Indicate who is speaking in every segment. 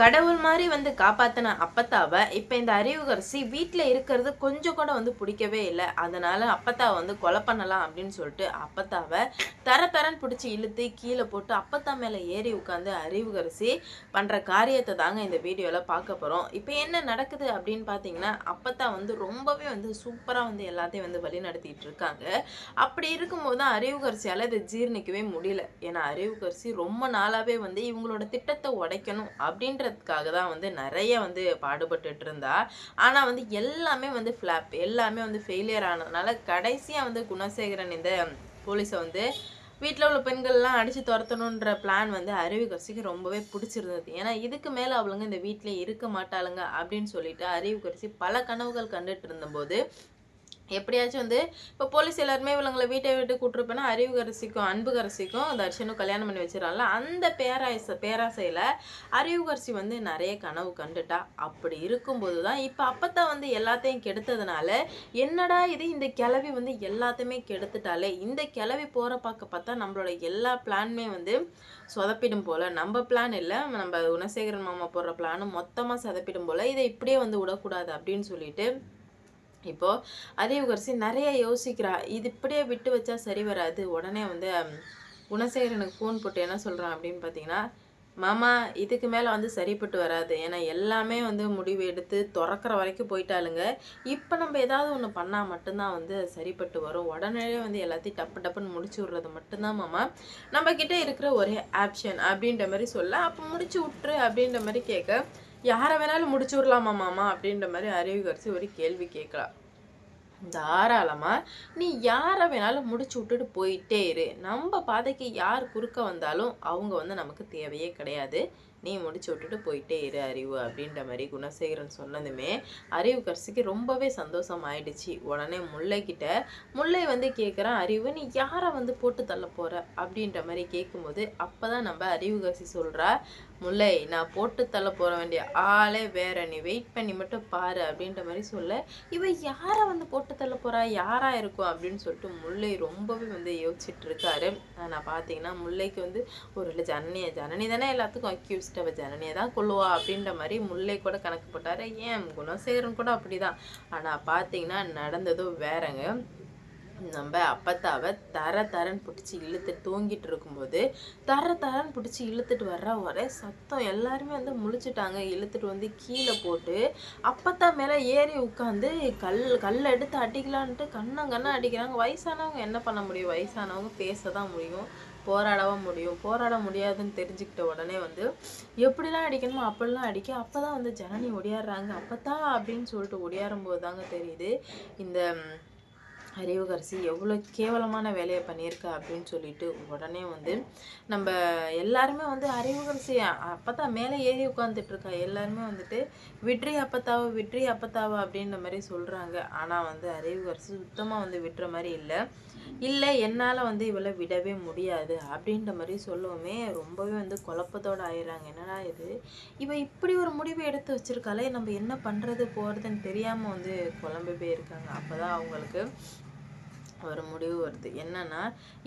Speaker 1: கடவுள் மாதிரி வந்து காப்பாத்தின அப்பத்தாவை இப்போ இந்த அறிவுகரசி வீட்டில் இருக்கிறது கொஞ்சம் கூட வந்து பிடிக்கவே இல்லை. அதனால அப்பத்தாவை வந்து கொலை பண்ணலாம் அப்படின்னு சொல்லிட்டு அப்பத்தாவை தர தரன் பிடிச்சி இழுத்து கீழே போட்டு அப்பத்தா மேலே ஏறி உட்காந்து அறிவுகரசி பண்ணுற காரியத்தை தாங்க இந்த வீடியோவில் பார்க்க போகிறோம் இப்போ என்ன நடக்குது அப்படின்னு பார்த்தீங்கன்னா அப்பத்தா வந்து ரொம்பவே வந்து சூப்பராக வந்து எல்லாத்தையும் வந்து வழி நடத்திட்டு இருக்காங்க. அப்படி இருக்கும்போது தான் அறிவுகரசியால் இதை ஜீர்ணிக்கவே முடியல. ஏன்னா அறிவுகரசி ரொம்ப நாளாகவே வந்து இவங்களோட திட்டத்தை உடைக்கணும் அப்படின்ற அப்படின்றதுக்காக தான் வந்து நிறைய வந்து பாடுபட்டுட்டு இருந்தா. ஆனால் வந்து எல்லாமே வந்து ஃப்ளாப் எல்லாமே வந்து ஃபெயிலியர் ஆனதுனால கடைசியாக வந்து குணசேகரன் இந்த போலீஸை வந்து வீட்டில் உள்ள பெண்கள்லாம் அடித்து துரத்தணுன்ற பிளான் வந்து அறிவுகரசிக்கு ரொம்பவே பிடிச்சிருந்தது. ஏன்னா இதுக்கு மேலே அவளுங்க இந்த வீட்டிலே இருக்க மாட்டாளுங்க அப்படின்னு சொல்லிட்டு அறிவுகரசி பல கனவுகள் கண்டுட்டு இருந்தபோது எப்படியாச்சும் வந்து இப்போ போலீஸ் எல்லாருமே இவங்களை வீட்டை விட்டு கூட்டிருப்பேன்னா அறிவுகரசிக்கும் அன்புகரசிக்கும் தர்ஷனும் கல்யாணம் பண்ணி வச்சிடறாங்கல்ல. அந்த பேராசை பேராசையில் அறிவுகரசி வந்து நிறைய கனவு கண்டுட்டா. அப்படி இருக்கும்போது தான் இப்போ அப்பத்தான் வந்து எல்லாத்தையும் கெடுத்ததுனால என்னடா இது இந்த கிளவி வந்து எல்லாத்தையுமே கெடுத்துட்டாலே. இந்த கிளவி போகிற பார்க்க பார்த்தா நம்மளோட எல்லா பிளானுமே வந்து சொதப்பிடும் போல். நம்ம பிளான் இல்லை. நம்ம குணசேகரன் மாமா போடுற பிளானும் மொத்தமாக சொதப்பிடும் போல். இதை இப்படியே வந்து விடக்கூடாது அப்படின்னு சொல்லிட்டு இப்போ அறிவுகரசி நிறைய யோசிக்கிறா இது இப்படியே விட்டு வச்சா சரி வராது. உடனே வந்து குணசேகரனுக்கு ஃபோன் போட்டு என்ன சொல்கிறான் அப்படின்னு பார்த்தீங்கன்னா மாமா இதுக்கு மேலே வந்து சரிப்பட்டு வராது. ஏன்னா எல்லாமே வந்து முடிவு எடுத்து திறக்கிற வரைக்கும் போயிட்டாலுங்க இப்போ நம்ம ஏதாவது ஒன்று பண்ணால் மட்டும்தான் வந்து சரிப்பட்டு வரும். உடனே வந்து எல்லாத்தையும் டப்பு டப்புன்னு முடிச்சு விட்றது மட்டும்தான் மாமா. நம்மக்கிட்ட இருக்கிற ஒரே ஆப்ஷன் அப்படின்ற மாதிரி சொல்ல அப்போ முடிச்சு விட்ரு அப்படின்ற மாதிரி கேட்க யாரை வேணாலும் முடிச்சு விடலாமா மாமா? அப்படின்ற மாதிரி அறிவுகரிசி ஒரு கேள்வி கேட்கலாம் தாராளமா நீ யாரை வேணாலும் முடிச்சு விட்டுட்டு போயிட்டே இரு. நம்ம பாதைக்கு யார் குறுக்க வந்தாலும் அவங்க வந்து நமக்கு தேவையே கிடையாது. நீ முடிச்சு விட்டுட்டு போயிட்டே இரு அறிவு அப்படின்ற மாதிரி குணசேகரன் சொன்னதுமே அறிவு கரிசிக்கு ரொம்பவே சந்தோஷம் ஆயிடுச்சு. உடனே முல்லைக்கிட்ட முல்லை வந்து கேட்குறான் அறிவு நீ யாரை வந்து போட்டு தள்ள போகிற அப்படின்ற மாதிரி கேட்கும்போது அப்பதான் நம்ம அறிவு கரிசி சொல்கிறா முல்லை நான் போட்டு தள்ள போற வேண்டிய ஆளே வேற. நீ வெயிட் பண்ணி மட்டும் பாரு அப்படின்ற மாதிரி சொல்ல இவ யாரை வந்து போட்டு தள்ள போறா? யாரா இருக்கும்? அப்படின்னு சொல்லிட்டு முல்லை ரொம்பவே வந்து யோசிச்சுட்டு இருக்காரு. நான் பாத்தீங்கன்னா முல்லைக்கு வந்து ஒரு இல்லை ஜனனியை ஜனனி தானே எல்லாத்துக்கும் அக்யூஸ்ட் அவ ஜனனியை தான் கொள்ளுவா அப்படின்ற மாதிரி முல்லை கூட கணக்கு போட்டாரு. ஏன் குணசேகரன் கூட அப்படிதான். ஆனா பாத்தீங்கன்னா நடந்ததும் வேறங்க. நம்ம அப்பத்தாவை தர தரன்னு பிடிச்சி இழுத்து தூங்கிட்டு இருக்கும்போது தர தரன்னு பிடிச்சி இழுத்துட்டு வர்ற ஒரே சத்தம் எல்லாருமே வந்து முழிச்சிட்டாங்க. இழுத்துட்டு வந்து கீழே போட்டு அப்பத்தா மேலே ஏறி உட்காந்து கல் கல் எடுத்து அடிக்கலான்ட்டு கண்ணம் கண்ணம் அடிக்கிறாங்க. வயசானவங்க என்ன பண்ண முடியும்? வயசானவங்க பேச தான் முடியும். போராடவும் முடியும். போராட முடியாதுன்னு தெரிஞ்சுக்கிட்ட உடனே வந்து எப்படிலாம் அடிக்கணுமோ அப்படிலாம் அடிக்க. அப்போ தான் வந்து ஜனனி ஒடியாடுறாங்க. அப்பதான் அப்படின்னு சொல்லிட்டு ஒடியாரும் போது தாங்க தெரியுது. இந்த அறிவுகரசி எவ்வளோ கேவலமான வேலையை பண்ணியிருக்கா அப்படின்னு சொல்லிட்டு உடனே வந்து நம்ம எல்லாருமே வந்து அறிவுகரசி அப்பதான் மேலே ஏறி உட்காந்துட்டு இருக்கா எல்லாருமே வந்துட்டு விட்ரி அப்பத்தாவா விட்ரி அப்பத்தாவா அப்படின்ற மாதிரி சொல்கிறாங்க ஆனால் வந்து அறிவுகரசி சுத்தமாக வந்து விட்டுற மாதிரி இல்லை. இல்லை என்னால் வந்து இவளை விடவே முடியாது அப்படின்ற மாதிரி சொல்லவுமே ரொம்பவே வந்து குழப்பத்தோட ஆயிடுறாங்க. என்னடா இது? இவ இப்படி ஒரு முடிவை எடுத்து வச்சிருக்காளே நம்ம என்ன பண்ணுறது போகிறதுன்னு தெரியாமல் வந்து குழம்பு போயிருக்காங்க. அப்போ தான் அவங்களுக்கு ஒரு முடிவு வருது. என்னன்னா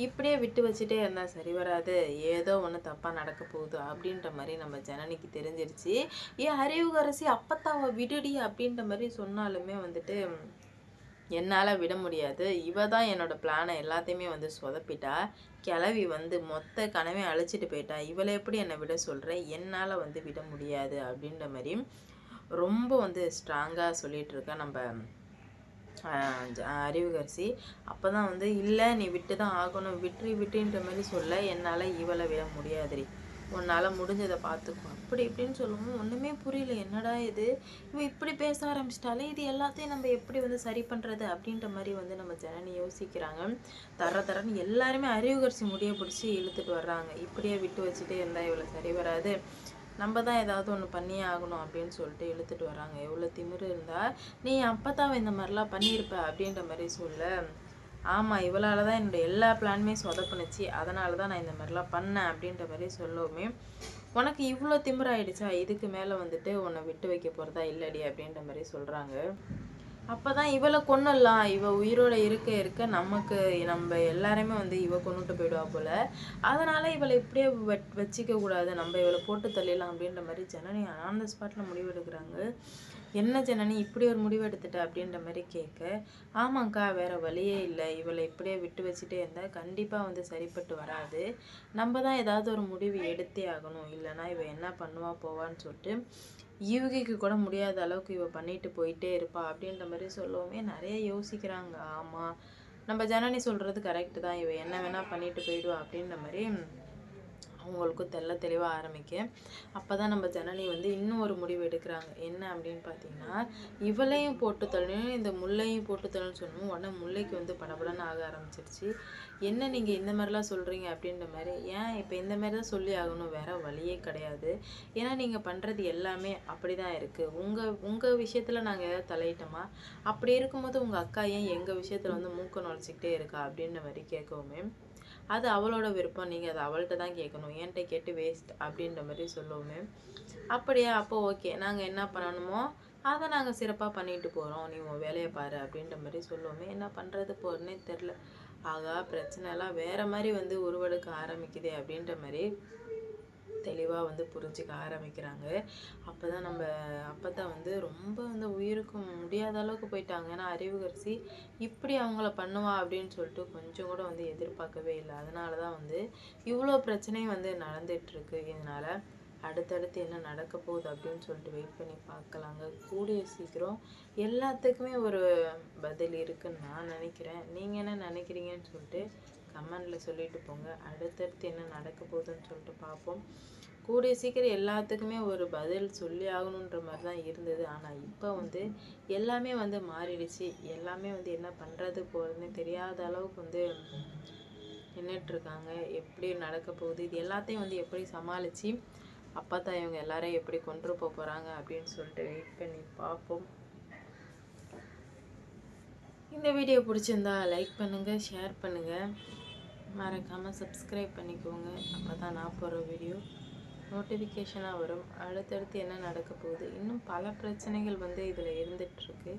Speaker 1: இப்படியே விட்டு வச்சுட்டே இருந்தால் சரி வராது. ஏதோ ஒன்று தப்பாக நடக்க போகுது அப்படின்ற மாதிரி நம்ம ஜனனிக்கு தெரிஞ்சிருச்சு. ஏன் அறிவுகரசி அப்பத்தாவை விடுடி அப்படின்ற மாதிரி சொன்னாலுமே வந்துட்டு என்னால் விட முடியாது. இவ தான் என்னோட பிளானை எல்லாத்தையுமே வந்து சொதப்பிட்டா. கிளவி வந்து மொத்த கனவே அழிச்சிட்டு போயிட்டா. இவளை எப்படி என்னை விட சொல்கிறேன் என்னால் வந்து விட முடியாது அப்படின்ற மாதிரி ரொம்ப வந்து ஸ்ட்ராங்காக சொல்லிட்டு நம்ம அறிவுகரசி. அப்போ தான் வந்து இல்லை நீ விட்டு தான் ஆகணும். விட்டு விட்டுன்ற மாதிரி சொல்ல என்னால் இவளை விட முடியாதுடி. உன்னால் முடிஞ்சதை பார்த்துக்கோ அப்படி இப்படின்னு சொல்லுவோம் ஒன்றுமே புரியல. என்னடா இது? இவன் இப்படி பேச ஆரம்பிச்சிட்டாலே இது எல்லாத்தையும் நம்ம எப்படி வந்து சரி பண்ணுறது அப்படின்ற மாதிரி வந்து நம்ம ஜனனி யோசிக்கிறாங்க. தர தரன்னு எல்லாருமே அறிவுகரிசி முடிய பிடிச்சி இழுத்துட்டு வர்றாங்க. இப்படியே விட்டு வச்சுட்டே இருந்தால் இவ்வளோ சரி வராது. நம்ம தான் ஏதாவது ஒன்று பண்ணியே ஆகணும் அப்படின்னு சொல்லிட்டு இழுத்துட்டு வராங்க. எவ்வளோ திமிரு இருந்தால் நீ அப்போ தான் இந்த மாதிரிலாம் பண்ணியிருப்ப அப்படின்ற மாதிரி சொல்ல. ஆமாம் இவளால் தான் என்னுடைய எல்லா பிளானுமே சொதப்புனுச்சு. அதனால தான் நான் இந்த மாதிரிலாம் பண்ணேன் அப்படின்ற மாதிரி சொல்லவுமே உனக்கு இவ்வளோ திமிராயிடுச்சா? இதுக்கு மேலே வந்துட்டு உன்னை விட்டு வைக்க போகிறதா இல்லடி? அப்படின்ற மாதிரி சொல்கிறாங்க அப்போ தான் இவளை கொன்னுடலாம் இவ உயிரோட இருக்க இருக்க நமக்கு நம்ம எல்லாருமே வந்து இவ கொண்டுட்டு போயிடுவா போல. அதனால இவளை இப்படியே வச்சிக்க கூடாது. நம்ம இவளை போட்டு தள்ளிடலாம் அப்படின்ற மாதிரி ஜனனி ஆன் த ஸ்பாட்டில் முடிவெடுக்கிறாங்க என்ன ஜனனி இப்படி ஒரு முடிவு எடுத்துட்ட அப்படின்ற மாதிரி கேட்க ஆமாங்க்கா வேற வழியே இல்லை. இவளை இப்படியே விட்டு வச்சுட்டே இருந்தால் கண்டிப்பாக வந்து சரிப்பட்டு வராது. நம்ம தான் ஏதாவது ஒரு முடிவு எடுத்தே ஆகணும். இல்லைன்னா இவள் என்ன பண்ணுவா போவான்னு சொல்லிட்டு யூகிக்கு கூட முடியாத அளவுக்கு இவ பண்ணிட்டு போயிட்டே இருப்பா அப்படின்ற மாதிரி சொல்லவுமே நிறைய யோசிக்கிறாங்க. ஆமாம் நம்ம ஜனனி சொல்கிறது கரெக்டு தான். இவ என்ன வேணால் பண்ணிட்டு போயிடுவா அப்படின்ற மாதிரி உங்களுக்கும் தெள்ள தெளிவாக ஆரம்பிக்க. அப்போ தான் நம்ம ஜனனி வந்து இன்னும் ஒரு முடிவு எடுக்கிறாங்க. என்ன அப்படின்னு பார்த்தீங்கன்னா இவளையும் போட்டு தள்ளணும் இந்த முல்லையும் போட்டு தள்ளணும்னு சொல்லணும் உடனே முல்லைக்கு வந்து படபடன்னு ஆக ஆரம்பிச்சிருச்சு. என்ன நீங்கள் இந்த மாதிரிலாம் சொல்கிறீங்க அப்படின்ற மாதிரி ஏன் இப்போ இந்த மாதிரி தான் சொல்லி ஆகணும்? வேறு வழியே கிடையாது. ஏன்னா நீங்கள் பண்ணுறது எல்லாமே அப்படி தான் இருக்குது உங்கள் உங்கள் விஷயத்தில் நாங்கள் ஏதாவது தலையிட்டோமா? அப்படி இருக்கும்போது உங்கள் அக்கா ஏன் எங்கள் விஷயத்தில் வந்து மூக்க நுழைச்சிக்கிட்டே இருக்கா அப்படின்ற மாதிரி கேட்கவுமே அது அவளோட விருப்பம். நீங்கள் அதை அவள்கிட்ட தான் கேட்கணும். என்கிட்ட கேட்டு வேஸ்ட் அப்படின்ற மாதிரி சொல்லுவோமே. அப்படியா? அப்போ ஓகே நாங்கள் என்ன பண்ணணுமோ அதை நாங்கள் சிறப்பாக பண்ணிட்டு போகிறோம் நீ உன் வேலையை பாரு அப்படின்ற மாதிரி சொல்லுவோமே. என்ன பண்ணுறது போகிறேன்னே தெரில ஆகா பிரச்சனை எல்லாம் வேற மாதிரி வந்து உருவெடுக்க ஆரம்பிக்குதே அப்படின்ற மாதிரி தெளிவாக வந்து புரிஞ்சுக்க ஆரம்பிக்கிறாங்க. அப்போ தான் நம்ம அப்போ தான் வந்து ரொம்ப வந்து உயிருக்கு முடியாத அளவுக்கு போயிட்டாங்க. ஏன்னா அறிவுகரிசி இப்படி அவங்கள பண்ணுவா அப்படின்னு சொல்லிட்டு கொஞ்சம் கூட வந்து எதிர்பார்க்கவே இல்லை. அதனால தான் வந்து இவ்வளோ பிரச்சனையும் வந்து நடந்துகிட்ருக்கு இதனால அடுத்தடுத்து என்ன நடக்க போகுது அப்படின்னு சொல்லிட்டு வெயிட் பண்ணி பார்க்கலாங்க. கூடிய சீக்கிரம் எல்லாத்துக்குமே ஒரு பதில் இருக்குன்னு நான் நினைக்கிறேன். நீங்கள் என்ன நினைக்கிறீங்கன்னு சொல்லிட்டு கமெண்டில் சொல்லிட்டு போங்க. அடுத்தடுத்து என்ன நடக்க போகுதுன்னு சொல்லிட்டு பார்ப்போம். கூடிய சீக்கிரம் எல்லாத்துக்குமே ஒரு பதில் சொல்லி ஆகணுன்ற மாதிரி தான் இருந்தது. ஆனால் இப்போ வந்து எல்லாமே வந்து மாறிடுச்சு. எல்லாமே வந்து என்ன பண்ணுறது போகிறதுன்னு தெரியாத அளவுக்கு வந்து நின்றுட்டுருக்காங்க எப்படி நடக்க போகுது? இது எல்லாத்தையும் வந்து எப்படி சமாளித்து அப்பா தான் இவங்க எல்லாரையும் எப்படி கொண்டு போக போகிறாங்க அப்படின்னு சொல்லிட்டு வெயிட் பண்ணி பார்ப்போம். இந்த வீடியோ பிடிச்சிருந்தா லைக் பண்ணுங்கள் ஷேர் பண்ணுங்கள் மறக்காமல் சப்ஸ்கிரைப் பண்ணிக்கோங்க. அப்போ தான் நான் போகிற வீடியோ நோட்டிஃபிகேஷனாக வரும். அடுத்தடுத்து என்ன நடக்க போகுது? இன்னும் பல பிரச்சனைகள் வந்து இதில் இருந்துகிட்ருக்கு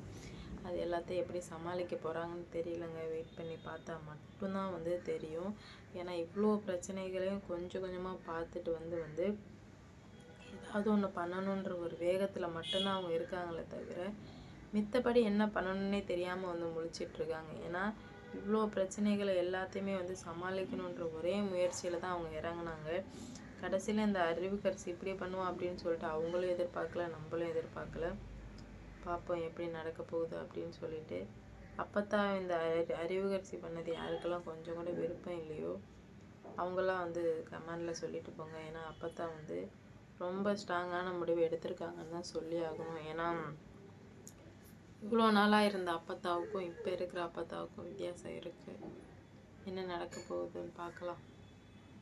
Speaker 1: அது எல்லாத்தையும் எப்படி சமாளிக்க போகிறாங்கன்னு தெரியலங்க. வெயிட் பண்ணி பார்த்தா மட்டும்தான் வந்து தெரியும். ஏன்னா இவ்வளோ பிரச்சனைகளையும் கொஞ்சம் கொஞ்சமாக பார்த்துட்டு வந்து வந்து ஏதாவது ஒன்று பண்ணணுன்ற ஒரு வேகத்தில் மட்டும்தான் அவங்க இருக்காங்களே தவிர மித்தபடி என்ன பண்ணணுன்னே தெரியாமல் வந்து முழிச்சிட்ருக்காங்க ஏன்னா இவ்வளோ பிரச்சனைகளை எல்லாத்தையுமே வந்து சமாளிக்கணுன்ற ஒரே முயற்சியில் தான் அவங்க இறங்குனாங்க. கடைசியில் இந்த அறிவுக்கரசு இப்படி பண்ணுவோம் அப்படின்னு சொல்லிட்டு அவங்களும் எதிர்பார்க்கல நம்மளும் எதிர்பார்க்கல. பார்ப்போம் எப்படி நடக்க போகுது அப்படின்னு சொல்லிட்டு. அப்போத்தான் இந்த அறி அறிவுகரிசி பண்ணது யாருக்கெல்லாம் கொஞ்சம் கூட விருப்பம் இல்லையோ அவங்களாம் வந்து கமெண்டில் சொல்லிட்டு போங்க. ஏன்னா அப்போத்தான் வந்து ரொம்ப ஸ்ட்ராங்கான முடிவு எடுத்திருக்காங்கன்னு தான் சொல்லி ஆகணும். ஏன்னா இவ்வளோ நாளாக இருந்த அப்பத்தாவுக்கும் இப்போ இருக்கிற அப்பத்தாவுக்கும் வித்தியாசம் இருக்குது என்ன நடக்க போகுதுன்னு பார்க்கலாம்.